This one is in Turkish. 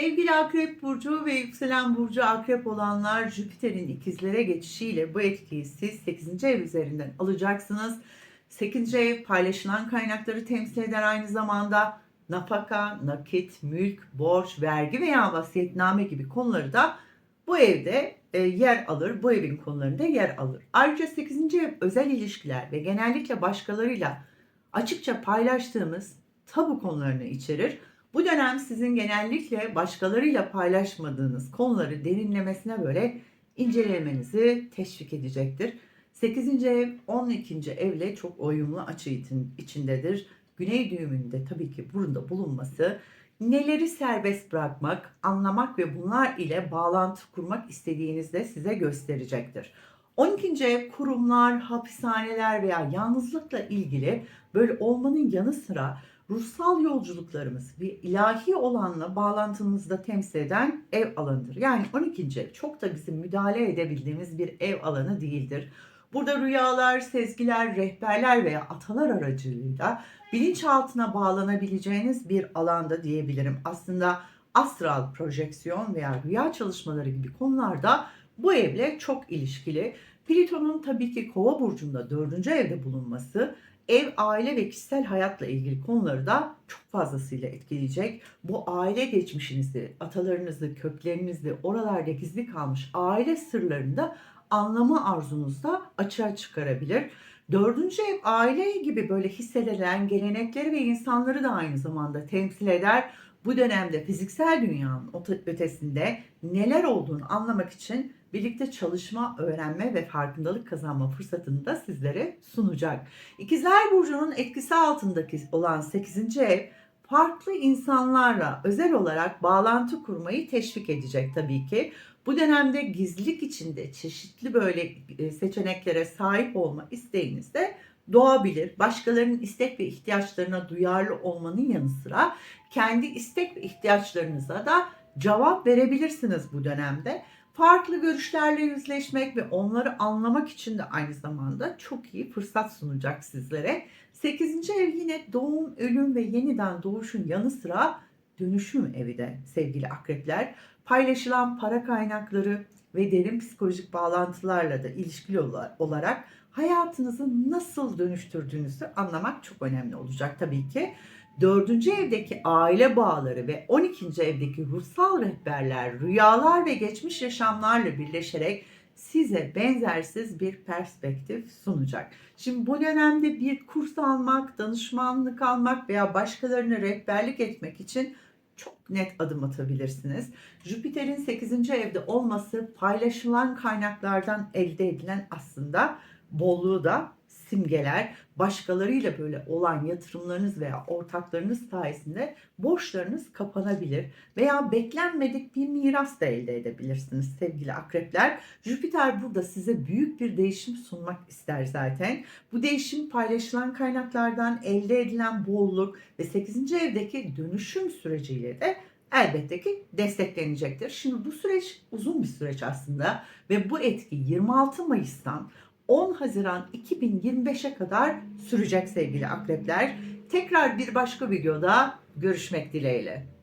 Sevgili Akrep Burcu ve Yükselen Burcu Akrep olanlar Jüpiter'in ikizlere geçişiyle bu etkiyi siz 8. ev üzerinden alacaksınız. 8. ev paylaşılan kaynakları temsil eder aynı zamanda nafaka, nakit, mülk, borç, vergi veya vasiyetname gibi konuları da bu evde e, yer alır, bu evin konularında yer alır. Ayrıca 8. ev özel ilişkiler ve genellikle başkalarıyla açıkça paylaştığımız tabu konularını içerir. Bu dönem sizin genellikle başkalarıyla paylaşmadığınız konuları derinlemesine böyle incelemenizi teşvik edecektir. 8. ev 12. evle çok uyumlu açı için- içindedir. Güney düğümünde tabii ki burada bulunması neleri serbest bırakmak, anlamak ve bunlar ile bağlantı kurmak istediğinizde size gösterecektir. 12. ev kurumlar, hapishaneler veya yalnızlıkla ilgili böyle olmanın yanı sıra ruhsal yolculuklarımız ve ilahi olanla bağlantımızda temsil eden ev alanıdır. Yani 12. ev çok da bizim müdahale edebildiğimiz bir ev alanı değildir. Burada rüyalar, sezgiler, rehberler veya atalar aracılığıyla bilinçaltına bağlanabileceğiniz bir alanda diyebilirim. Aslında astral projeksiyon veya rüya çalışmaları gibi konularda bu evle çok ilişkili. Plüton'un tabii ki Kova burcunda dördüncü evde bulunması ev, aile ve kişisel hayatla ilgili konuları da çok fazlasıyla etkileyecek. Bu aile geçmişinizi, atalarınızı, köklerinizi, oralarda gizli kalmış aile sırlarını da anlama arzunuzda açığa çıkarabilir. Dördüncü ev aile gibi böyle hissedilen gelenekleri ve insanları da aynı zamanda temsil eder. Bu dönemde fiziksel dünyanın öte- ötesinde neler olduğunu anlamak için birlikte çalışma, öğrenme ve farkındalık kazanma fırsatını da sizlere sunacak. İkizler Burcu'nun etkisi altındaki olan 8. ev farklı insanlarla özel olarak bağlantı kurmayı teşvik edecek tabii ki. Bu dönemde gizlilik içinde çeşitli böyle e, seçeneklere sahip olma isteğiniz de doğabilir. Başkalarının istek ve ihtiyaçlarına duyarlı olmanın yanı sıra kendi istek ve ihtiyaçlarınıza da cevap verebilirsiniz bu dönemde. Farklı görüşlerle yüzleşmek ve onları anlamak için de aynı zamanda çok iyi fırsat sunacak sizlere. 8. ev yine doğum, ölüm ve yeniden doğuşun yanı sıra dönüşüm evi de sevgili akrepler. Paylaşılan para kaynakları ve derin psikolojik bağlantılarla da ilişkili ola- olarak hayatınızı nasıl dönüştürdüğünüzü anlamak çok önemli olacak tabii ki. Dördüncü evdeki aile bağları ve 12. evdeki ruhsal rehberler, rüyalar ve geçmiş yaşamlarla birleşerek size benzersiz bir perspektif sunacak. Şimdi bu dönemde bir kurs almak, danışmanlık almak veya başkalarına rehberlik etmek için çok net adım atabilirsiniz. Jüpiter'in 8. evde olması paylaşılan kaynaklardan elde edilen aslında bolluğu da simgeler. Başkalarıyla böyle olan yatırımlarınız veya ortaklarınız sayesinde borçlarınız kapanabilir veya beklenmedik bir miras da elde edebilirsiniz sevgili akrepler. Jüpiter burada size büyük bir değişim sunmak ister zaten. Bu değişim paylaşılan kaynaklardan elde edilen bolluk ve 8. evdeki dönüşüm süreciyle de elbette ki desteklenecektir. Şimdi bu süreç uzun bir süreç aslında ve bu etki 26 Mayıs'tan 10 Haziran 2025'e kadar sürecek sevgili akrepler. Tekrar bir başka videoda görüşmek dileğiyle.